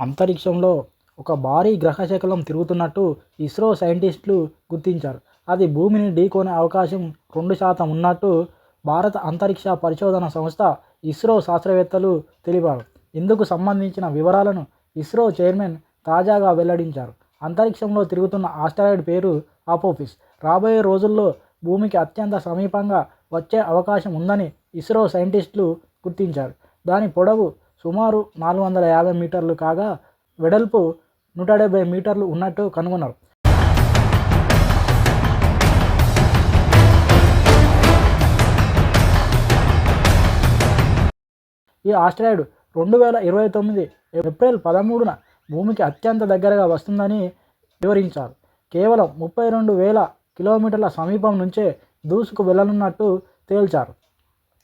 అంతరిక్షంలో ఒక భారీ గ్రహశకలం తిరుగుతున్నట్టు ఇస్రో సైంటిస్టులు గుర్తించారు. అది భూమిని ఢీకొనే అవకాశం రెండు శాతం ఉన్నట్టు భారత అంతరిక్ష పరిశోధన సంస్థ ఇస్రో శాస్త్రవేత్తలు తెలిపారు. ఇందుకు సంబంధించిన వివరాలను ఇస్రో చైర్మన్ తాజాగా వెల్లడించారు. అంతరిక్షంలో తిరుగుతున్న ఆస్టరాయిడ్ పేరు ఆపోఫిస్. రాబోయే రోజుల్లో భూమికి అత్యంత సమీపంగా వచ్చే అవకాశం ఉందని ఇస్రో సైంటిస్టులు గుర్తించారు. దాని పొడవు సుమారు నాలుగు వందల యాభై మీటర్లు కాగా వెడల్పు నూట డెబ్బై మీటర్లు ఉన్నట్టు కనుగొన్నారు. ఈ ఆస్ట్రాయిడ్ రెండు వేల ఇరవై తొమ్మిది ఏప్రిల్ పదమూడున భూమికి అత్యంత దగ్గరగా వస్తుందని వివరించారు. కేవలం ముప్పై రెండు వేల కిలోమీటర్ల సమీపం నుంచే దూసుకు వెళ్ళనున్నట్టు తేల్చారు.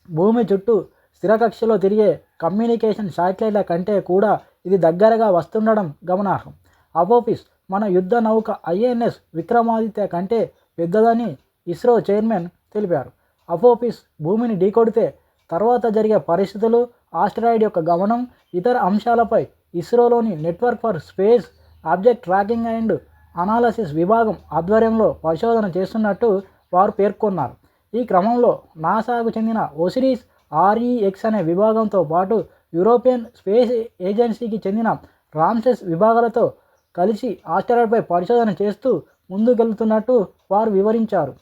భూమి చుట్టూ స్థిరకక్షలో తిరిగే కమ్యూనికేషన్ శాటిలైట్ల కంటే కూడా ఇది దగ్గరగా వస్తుండడం గమనార్హం. అపోపిస్ మన యుద్ధ నౌక ఐఎన్ఎస్ విక్రమాదిత్య కంటే పెద్దదని ఇస్రో చైర్మన్ తెలిపారు. అపోపిస్ భూమిని ఢీకొడితే తర్వాత జరిగే పరిస్థితులు ఆస్ట్రాయిడ్ యొక్క గమనం ఇతర అంశాలపై ఇస్రోలోని network for space object tracking and analysis విభాగం ఆధ్వర్యంలో పరిశోధన చేస్తున్నట్టు వారు పేర్కొన్నారు. ఈ క్రమంలో నాసాకు చెందిన ఒసిరీస్ ఆర్ఈఎక్స్ అనే విభాగంతో పాటు యూరోపియన్ స్పేస్ ఏజెన్సీకి చెందిన రామ్సెస్ విభాగాలతో కలిసి ఆస్టరాయిడ్పై పరిశోధన చేస్తూ ముందుకెళ్తున్నట్టు వారు వివరించారు.